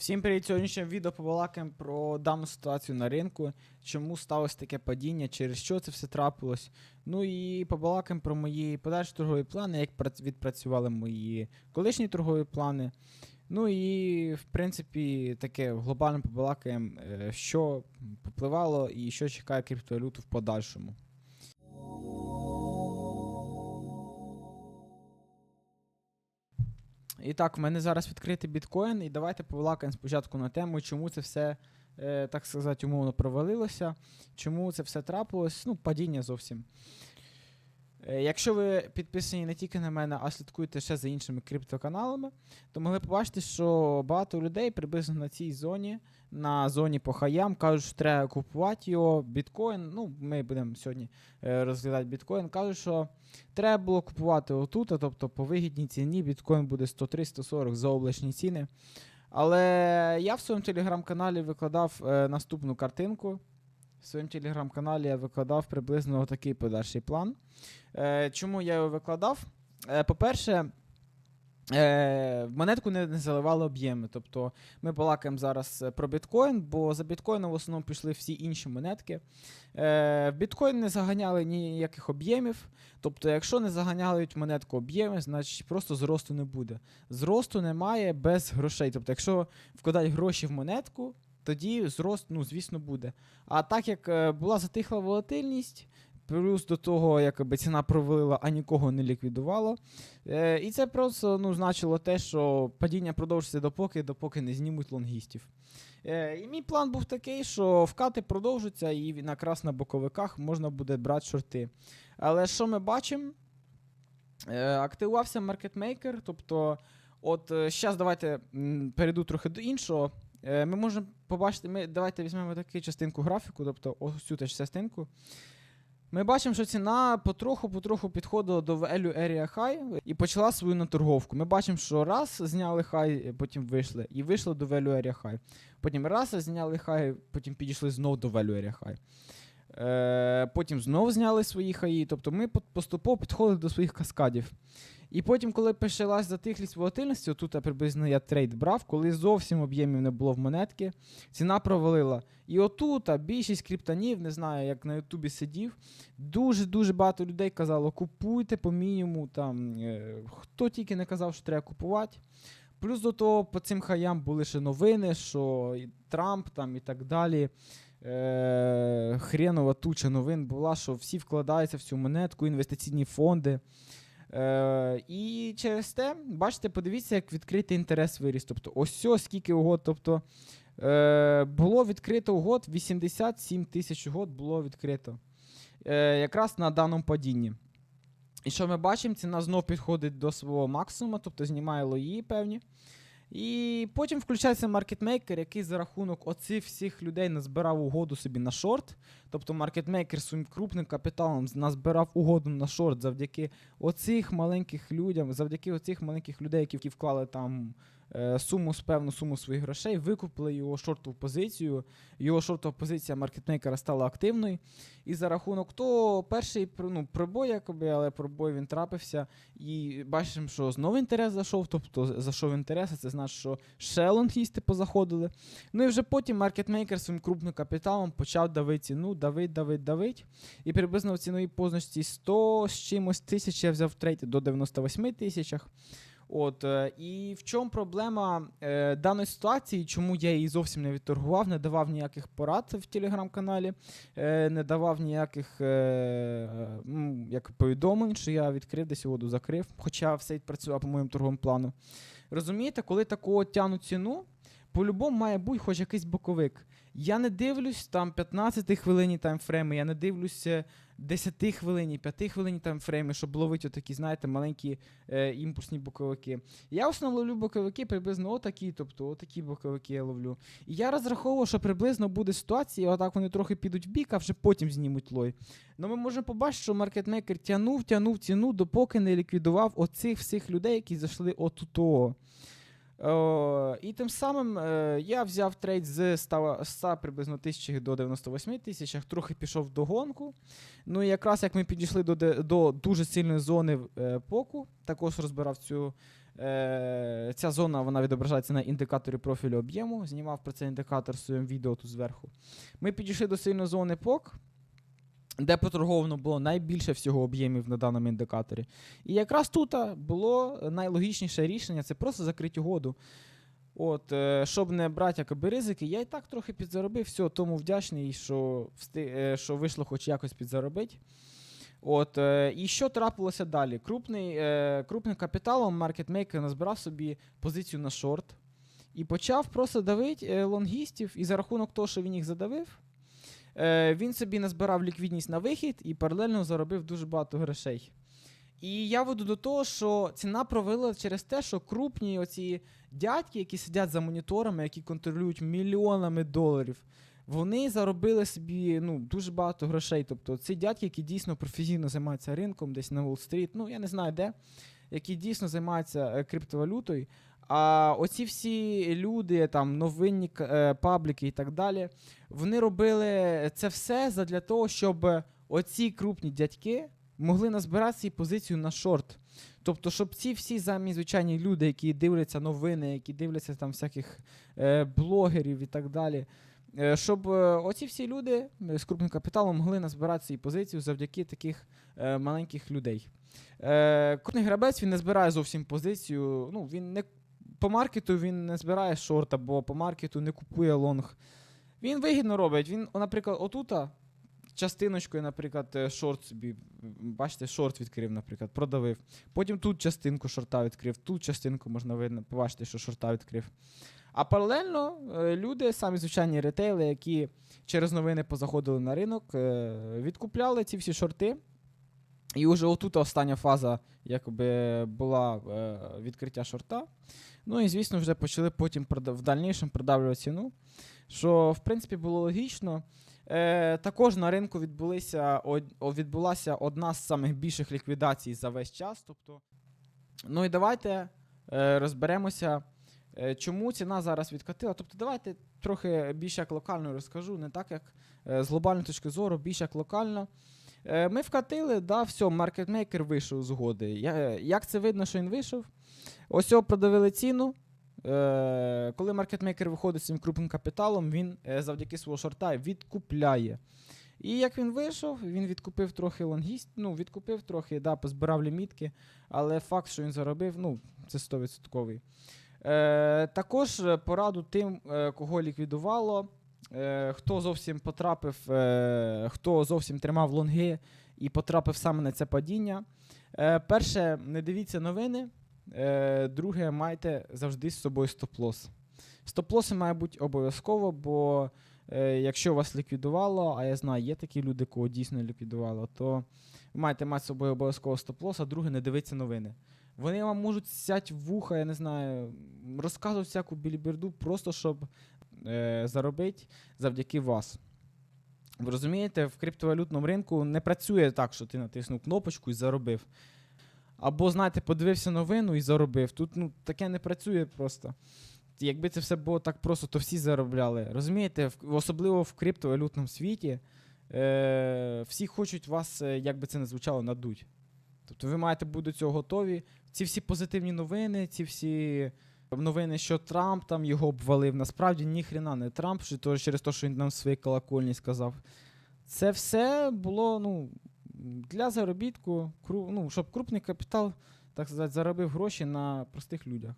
Всім привіт! Сьогоднішнє відео побалакаємо про дану ситуацію на ринку, чому сталося таке падіння, через що це все трапилось. Ну і побалакаємо про мої подальші торгові плани, як прац- відпрацювали мої колишні торгові плани. Ну і, в принципі, таке глобально побалакаємо, е, що попливало і що чекає криптовалюту в подальшому. І так, в мене зараз відкритий біткоін, і давайте повлакаємо спочатку на тему, чому це все, е, так сказати, умовно провалилося, чому це все трапилось, ну, падіння зовсім. Е, Якщо ви підписані не тільки на мене, а слідкуєте ще за іншими криптоканалами, то могли побачити, що багато людей приблизно на цій зоні, на зоні по хаям, кажуть, що треба купувати його, біткоін. Ну, ми будемо сьогодні е, розглядати біткоін. Кажуть, що треба було купувати отут, тобто по вигідній ціні біткоін буде 103-140 за облачні ціни. Але я в своєму телеграм-каналі викладав е, наступну картинку. В своєму телеграм-каналі я викладав приблизно такий подальший план. Е, чому я його викладав? Е, по-перше, е, монетку не, не заливали об'єми. Тобто ми балакаємо зараз е, про біткоін, бо за біткоїном в основному пішли всі інші монетки. Е, в біткоін не заганяли ніяких об'ємів. Тобто, якщо не заганяють монетку об'єми, значить просто зросту не буде. Зросту немає без грошей. Тобто, якщо вкладати гроші в монетку, тоді зрост, ну, звісно, буде. А так як е, була затихла волатильність, плюс до того, якби ціна провалила, а нікого не ліквідувало. Е, і це просто ну, значило те, що падіння продовжиться допоки, допоки не знімуть лонгістів. Е, і мій план був такий, що вкати продовжуться, і якраз на боковиках можна буде брати шорти. Але що ми бачимо? Активувався маркетмейкер, тобто, от зараз давайте перейду трохи до іншого. Е, Ми можемо побачити, ми давайте візьмемо таку частинку графіку, тобто ось цю теж частинку. Ми бачимо, що ціна потроху-потроху підходила до value area high і почала свою наторговку. Ми бачимо, що раз зняли хай, потім вийшли, і вийшли до value area high. Потім раз зняли хай, потім підійшли знову до value area high. Е, потім знову зняли свої хаї. Тобто ми поступово підходили до своїх каскадів. І потім, коли почалась затихлість волатильності, отут приблизно я трейд брав, коли зовсім об'ємів не було в монетки, ціна провалила. І отут більшість криптонів, не знаю, як на Ютубі сидів, дуже-дуже багато людей казало, купуйте по мінімуму. Там, е, хто тільки не казав, що треба купувати. Плюс до того, по цим хаям були ще новини, що і Трамп там і так далі. Е, хренова туча новин була, що всі вкладаються в цю монетку, інвестиційні фонди. Е, і через те, бачите, подивіться, як відкритий інтерес виріс. Тобто, ось сьо скільки угод. Тобто, е, було відкрито угод, 87 тисяч угод було відкрито. Е, якраз на даному падінні. І що ми бачимо, ціна знов підходить до свого максимуму, тобто знімає лої певні. І потім включається маркетмейкер, який за рахунок оцих всіх людей назбирав угоду собі на шорт. Тобто маркетмейкер своїм крупним капіталом назбирав угоду на шорт завдяки оцих маленьких людям, завдяки оцих маленьких людей, які вклали там суму з певну суму своїх грошей, викупили його шортову позицію. Його шортова позиція маркетмейкера стала активною. І за рахунок того, перший ну, пробой, якоби, але пробой він трапився. І бачимо, що знову інтерес зайшов, тобто зайшов інтерес, а це значить, що ще лонгісти позаходили. Ну і вже потім маркетмейкер своїм крупним капіталом почав давити ціну, давить, давить, давить. І приблизно в ціновій позначці 100 з чимось тисяч я взяв в до 98 тисячах. От, е, і в чому проблема е, даної ситуації, чому я її зовсім не відторгував, не давав ніяких порад в телеграм-каналі, е, не давав ніяких як повідомлень, що я відкрив десь воду закрив, хоча все працював по моєму торговому плану. Розумієте, коли такого тягнуть ціну, по-любому має бути хоч якийсь боковик. Я не дивлюсь там 15 хвилині таймфрейми, я не дивлюся 10 хвилині, 5 хвилині таймфрейми, щоб ловити отакі, знаєте, маленькі е, імпульсні боковики. Я в основному ловлю боковики приблизно отакі, тобто отакі боковики я ловлю. І я розраховував, що приблизно буде ситуація, отак вони трохи підуть в бік, а вже потім знімуть лой. Ну ми можемо побачити, що маркетмейкер тягнув, тягнув ціну, допоки не ліквідував оцих всіх людей, які зайшли отуто. І тим самим е, я взяв трейд з 100, 100 приблизно тисяч до 98 тисяч, трохи пішов до гонку. Ну і якраз як ми підійшли до, до дуже сильної зони е, поку, також розбирав цю Е, ця зона вона відображається на індикаторі профілю об'єму. Знімав про цей індикатор в своєму відео тут зверху. Ми підійшли до сильної зони POC, де поторговано було найбільше всього об'ємів на даному індикаторі. І якраз тут було найлогічніше рішення це просто закрити угоду. От, е, щоб не брати якоби ризики, я і так трохи підзаробив, все, тому вдячний, що, всти, е, що вийшло хоч якось підзаробити. От, е, і що трапилося далі? Крупний, крупним капіталом маркетмейкер назбирав собі позицію на шорт і почав просто давити лонгістів, і за рахунок того, що він їх задавив, е, він собі назбирав ліквідність на вихід і паралельно заробив дуже багато грошей. І я веду до того, що ціна провалила через те, що крупні оці дядьки, які сидять за моніторами, які контролюють мільйонами доларів, вони заробили собі ну, дуже багато грошей. Тобто ці дядьки, які дійсно професійно займаються ринком, десь на Уолл-стріт, ну я не знаю де, які дійсно займаються е, криптовалютою. А оці всі люди, там новинні е, пабліки і так далі, вони робили це все задля того, щоб оці крупні дядьки могли назбирати свою позицію на шорт. Тобто, щоб ці всі самі звичайні люди, які дивляться новини, які дивляться там всяких е, блогерів і так далі, е, щоб е, оці всі люди з крупним капіталом могли назбирати свою позицію завдяки таких маленьких людей. Крупний грабець він не збирає зовсім позицію. Ну, він не, по маркету він не збирає шорт або по маркету не купує лонг. Він вигідно робить. Він, наприклад, отута частиночкою, наприклад, е, шорт собі, бачите, шорт відкрив, наприклад, продавив. Потім тут частинку шорта відкрив, тут частинку можна видно, побачити, що шорта відкрив. А паралельно е, люди, самі звичайні ретейли, які через новини позаходили на ринок, е, відкупляли ці всі шорти. І вже отут остання фаза якби була е, відкриття шорта. Ну і звісно, вже почали потім в дальнішому продавлювати ціну. Що, в принципі, було логічно. Е, також на ринку відбулися, відбулася одна з самих більших ліквідацій за весь час. Тобто, ну і давайте е, розберемося, е, чому ціна зараз відкатила. Тобто, давайте трохи більш як локально розкажу, не так як е, з глобальної точки зору, більш як локально. Е, ми вкатили, да, все, маркетмейкер вийшов з угоди. Як це видно, що він вийшов? Ось його продавили ціну. Е, коли маркетмейкер виходить з цим крупним капіталом, він е, завдяки свого шорта відкупляє. І як він вийшов, він відкупив трохи лонгіст, ну, відкупив трохи, да, позбирав лімітки, але факт, що він заробив, ну, це 100%. Е, також пораду тим, кого ліквідувало, е, хто зовсім потрапив, е, хто зовсім тримав лонги і потрапив саме на це падіння. Е, перше, не дивіться новини. Друге, майте завжди з собою стоп-лос. Стоп-лоси має бути обов'язково, бо якщо вас ліквідувало, а я знаю, є такі люди, кого дійсно ліквідувало, то ви маєте мати з собою обов'язково стоп-лос, а друге, не дивіться новини. Вони вам можуть сядь в вуха, я не знаю, розказувати всяку біліберду, просто щоб заробити завдяки вас. Ви розумієте, в криптовалютному ринку не працює так, що ти натиснув кнопочку і заробив. Або, знаєте, подивився новину і заробив. Тут ну, таке не працює просто. Якби це все було так просто, то всі заробляли. Розумієте, особливо в криптовалютному світі е, всі хочуть вас, е, як би це не звучало, надуть. Тобто ви маєте бути до цього готові. Ці всі позитивні новини, ці всі новини, що Трамп там його обвалив. Насправді ніхрена не Трамп, що через те, що він нам в своїй колокольні сказав. Це все було ну, для заробітку, ну, щоб крупний капітал, так сказати, заробив гроші на простих людях.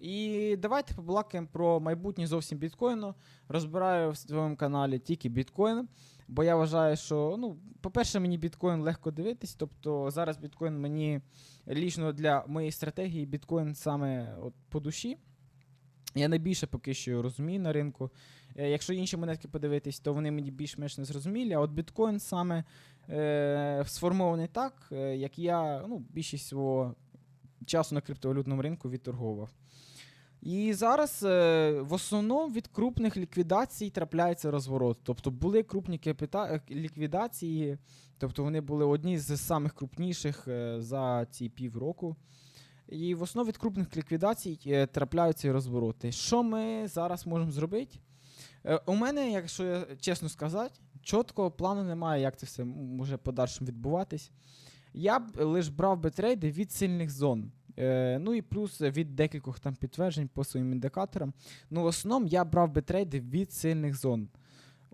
І давайте побалакаємо про майбутнє зовсім біткоїну. Розбираю в своєму каналі тільки біткоін, бо я вважаю, що, ну, по-перше, мені біткоін легко дивитись. Тобто зараз біткоін мені лічно для моєї стратегії біткоін саме от по душі. Я найбільше поки що розумію на ринку. Е, Якщо інші монетки подивитись, то вони мені більш-менш не зрозумілі. А от біткоін саме е, сформований так, е, як я ну, більшість свого часу на криптовалютному ринку відторговував. І зараз е, в основному від крупних ліквідацій трапляється розворот. Тобто були крупні капіта... е, ліквідації, тобто вони були одні з самих крупніших е, за ці півроку. І в основі від крупних ліквідацій трапляються розвороти. Що ми зараз можемо зробити? У мене, якщо я чесно сказати, чіткого плану немає, як це все може подальшому відбуватись. Я б лише брав би трейди від сильних зон. Е, ну і плюс від декількох там підтверджень по своїм індикаторам. Ну, в основному я брав би трейди від сильних зон.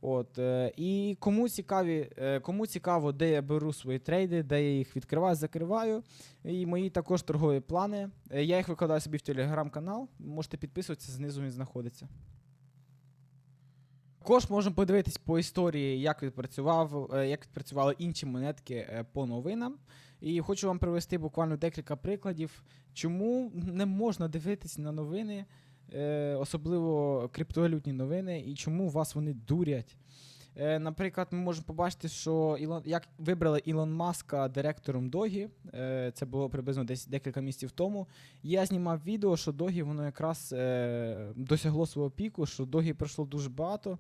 От, е, і кому, цікаві, е, кому цікаво, де я беру свої трейди, де я їх відкриваю, закриваю. І мої також торгові плани. Я їх викладаю собі в телеграм-канал. Можете підписуватися, знизу він знаходиться. Також можемо подивитись по історії, як відпрацював, е, як відпрацювали інші монетки е, по новинам. І хочу вам привести буквально декілька прикладів, чому не можна дивитись на новини, е, особливо криптовалютні новини, і чому вас вони дурять. Е, Наприклад, ми можемо побачити, що Ілон, як вибрали Ілон Маска директором Догі. Е, Це було приблизно десь декілька місяців тому. Я знімав відео, що Догі воно якраз е, досягло свого піку, що Догі пройшло дуже багато.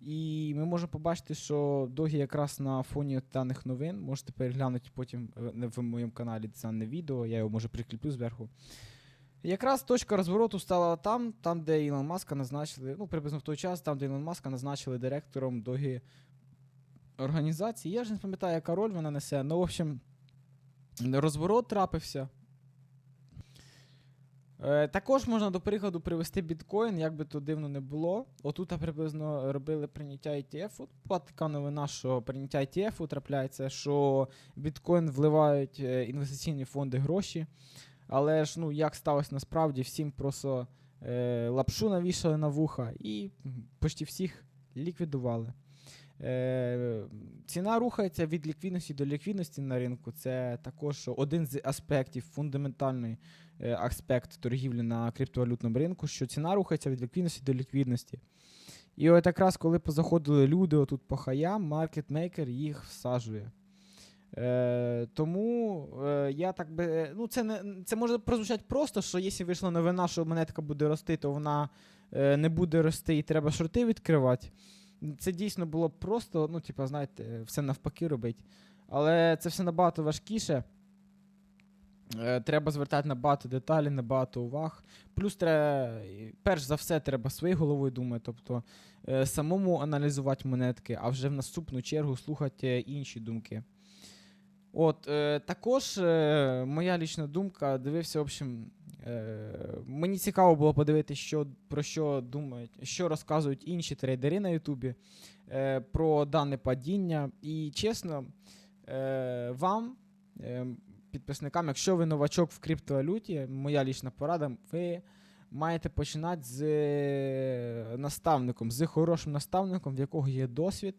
І ми можемо побачити, що Догі якраз на фоні даних новин. Можете переглянути потім в моєму каналі дане відео, я його може прикріплю зверху. Якраз точка розвороту стала там, там, де Ілон Маска назначили, ну, приблизно в той час, там, де Ілон Маска назначили директором Догі організації. Я ж не пам'ятаю, яка роль вона несе. Ну, в общем, розворот трапився. Е, також можна до прикладу привести біткоін, як би то дивно не було. Отут приблизно робили прийняття ETF. Була така новина, що прийняття ETF трапляється, що біткоін вливають е, інвестиційні фонди гроші. Але ж ну як сталося насправді, всім просто е, лапшу навішали на вуха і почти всіх ліквідували. Е, ціна рухається від ліквідності до ліквідності на ринку. Це також один з аспектів, фундаментальний е, аспект торгівлі на криптовалютному ринку, що ціна рухається від ліквідності до ліквідності. І от якраз коли позаходили люди отут по хаям, маркетмейкер їх всаджує. Е, тому е, я так би. Ну, це не це може прозвучати просто, що якщо вийшла новина, що монетка буде рости, то вона е, не буде рости і треба шорти відкривати. Це дійсно було просто, ну, типа, знаєте, все навпаки робить. Але це все набагато важкіше. Е, Треба звертати на багато деталей, на уваг. Плюс треба, перш за все, треба своєю головою думати, тобто е, самому аналізувати монетки, а вже в наступну чергу слухати е, інші думки. От, е, також е, моя лічна думка, дивився, в общем, е, мені цікаво було подивитися, що, про що думають, що розказують інші трейдери на Ютубі е, про дане падіння. І чесно, е, вам, е, підписникам, якщо ви новачок в криптовалюті, моя лічна порада, ви маєте починати з е, наставником, з хорошим наставником, в якого є досвід.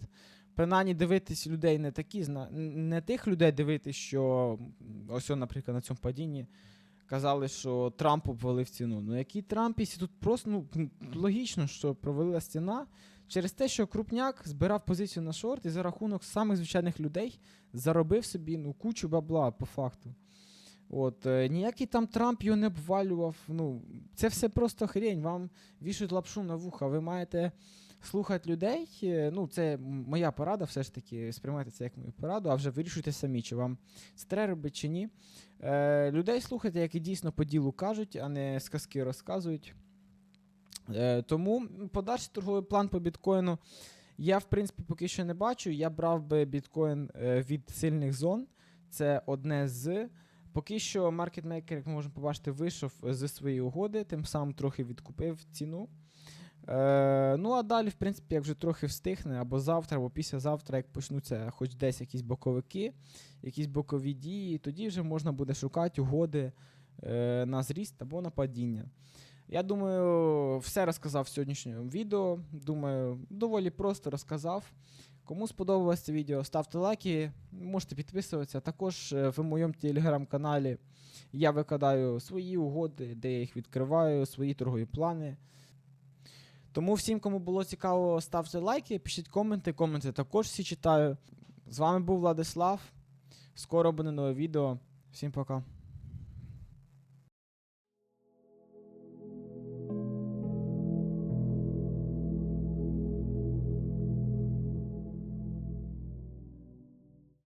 Принаймні дивитись людей не такі, не тих людей дивитись, що ось, наприклад, на цьому падінні казали, що Трамп обвалив ціну. Ну який Трамп, якщо тут просто ну, логічно, що провалилась ціна через те, що Крупняк збирав позицію на шорт і за рахунок самих звичайних людей заробив собі ну, кучу бабла по факту. От, е, ніякий там Трамп його не обвалював. Ну, це все просто хрень. Вам вішають лапшу на вуха. Ви маєте слухати людей. е, Ну, це моя порада, все ж таки, сприймайте це як мою пораду, а вже вирішуйте самі, чи вам це треба робити чи ні. Е, людей слухайте, які дійсно по ділу кажуть, а не сказки розказують. Е, тому подальший торговий план по біткоїну я, в принципі, поки що не бачу. Я брав би біткоін е, від сильних зон. Це одне з. Поки що маркетмейкер, як ми можемо побачити, вийшов зі своєї угоди, тим самим трохи відкупив ціну. Е, ну, а далі, в принципі, як вже трохи встигне, або завтра, або післязавтра, як почнуться хоч десь якісь боковики, якісь бокові дії, тоді вже можна буде шукати угоди е, на зріст або на падіння. Я думаю, все розказав в сьогоднішньому відео. Думаю, доволі просто розказав. Кому сподобалось це відео, ставте лайки, можете підписуватися. Також е, в моєму телеграм-каналі я викладаю свої угоди, де я їх відкриваю, свої торгові плани. Тому всім, кому було цікаво, ставте лайки, пишіть коменти. Коменти також всі читаю. З вами був Владислав. Скоро буде нове відео. Всім пока.